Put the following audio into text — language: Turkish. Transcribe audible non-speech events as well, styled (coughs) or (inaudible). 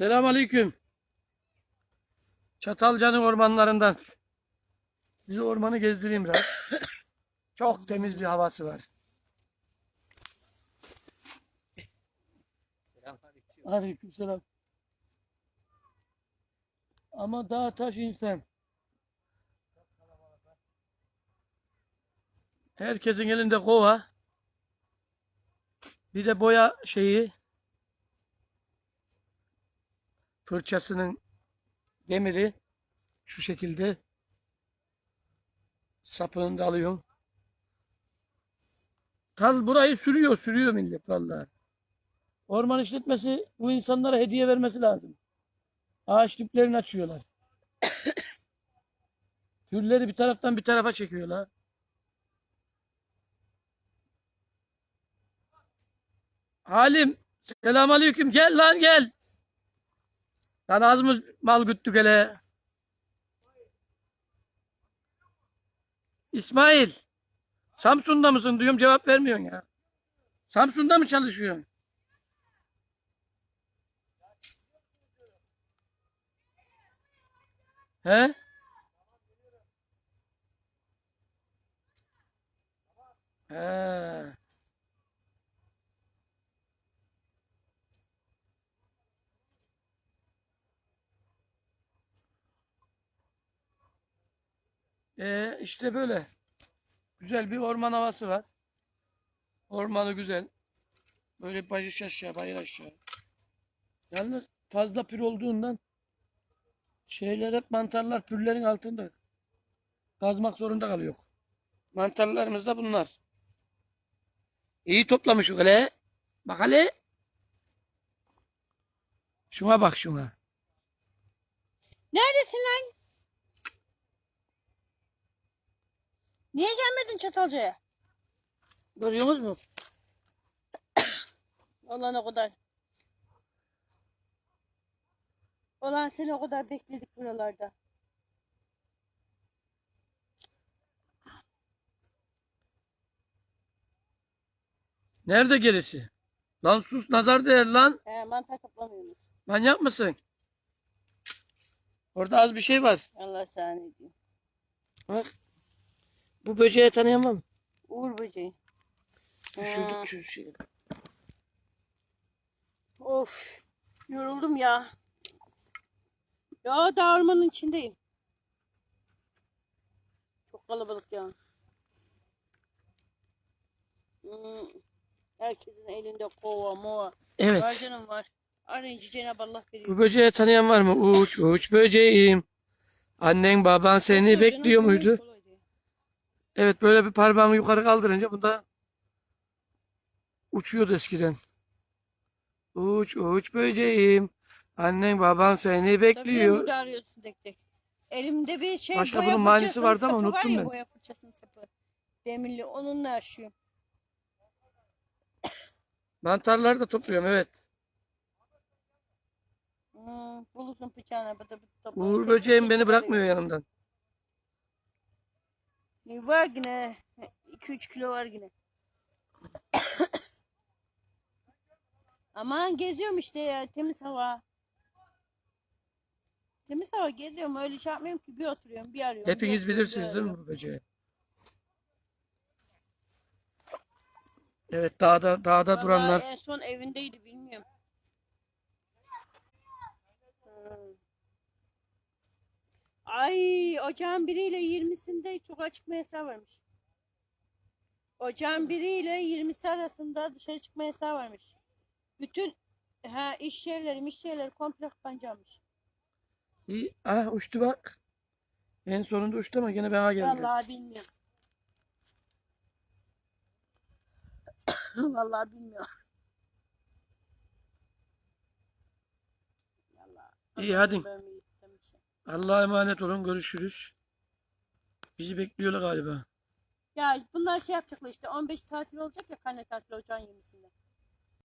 Selamünaleyküm. Çatalca'nın ormanlarından. Size ormanı gezdireyim biraz. (coughs) Çok temiz bir havası var. Aleykümselam. Ama dağ taş insan. Herkesin elinde kova. Bir de boya şeyi. Fırçasının demiri şu şekilde sapını da alıyorum. Kal burayı sürüyor, sürüyor millet vallahi. Orman işletmesi bu insanlara hediye vermesi lazım. Ağaç diplerini açıyorlar. (coughs) Gülleri bir taraftan bir tarafa çekiyorlar. Halim, selamünaleyküm. Gel lan gel. Lan az mı mal güttük hele? İsmail, Samsun'da mısın diyorum cevap vermiyorsun ya. Samsun'da mı çalışıyorsun? He? Ee, işte böyle. Güzel bir orman havası var. Ormanı güzel. Böyle bayır aşağı, bayır aşağı. Yalnız fazla pür olduğundan şeyler hep mantarlar pürlerin altında. Kazmak zorunda kalıyor. Mantarlarımız da bunlar. İyi toplamış hele. Bak hele. Şuna bak şuna. Neredesin lan? Niye gelmedin Çatalca'ya? Görüyorsunuz mu? (coughs) Olan o kadar. Olan seni o kadar bekledik buralarda. Nerede gerisi? Lan sus nazar değer lan. He, mantar toplamıyormuş. Manyak mısın? Orada az bir şey var. Allah sana ne diyor. Bak. Bu böceği tanıyamam. Uğur böceği. Şu, şu. Of. Yoruldum ya. Ya da ormanın içindeyim. Çok kalabalık ya. Hmm. Herkesin elinde kova mova. Var Evet. canım var. Arayıcı Cenab-ı Allah veriyor. Bu böceği tanıyan var mı? Uç uç böceğim. Annen baban seni bekliyor muydu? Evet böyle bir parmağımı yukarı kaldırınca bunda uçuyordu eskiden. Uç uç böceğim. Annen baban seni Tabii bekliyor. burada arıyorsun tek tek. Elimde bir şey Başka boya bunun manisi vardı ama sapı var unuttum ya, ben. Boya fırçasının sapı. Demirli onunla aşıyorum. (coughs) Mantarları da topluyorum evet. Hmm, bulursun bıçağına bıdı bıdı toplarım. Uğur böceğim beni bırakmıyor yanımdan. Ne Var yine. 2-3 kilo var yine. (coughs) Aman geziyorum işte ya temiz hava. Temiz hava geziyorum öyle şey yapmıyorum ki bir oturuyorum bir arıyorum. bir Hepiniz bir bilirsiniz değil mi bu böceği? Evet dağda dağda Vallahi duranlar en son evindeydi bilmiyorum. Ay ocağın biriyle 20'sinde sokağa çıkma yasağı varmış. Ocağın biriyle 20'si arasında dışarı çıkma yasağı varmış. Bütün ha, iş yerleri, iş yerleri komple kapanacakmış. İyi. Ah uçtu bak. En sonunda uçtu ama gene bana geldi. Vallahi bilmiyorum. (coughs) Vallahi bilmiyorum. Vallahi. İyi, hadi. İstemişim. Allah'a emanet olun. Görüşürüz. Bizi bekliyorlar galiba. Ya bunlar şey yapacaklar işte 15 tatil olacak ya karne tatil ocağın 20'sinde.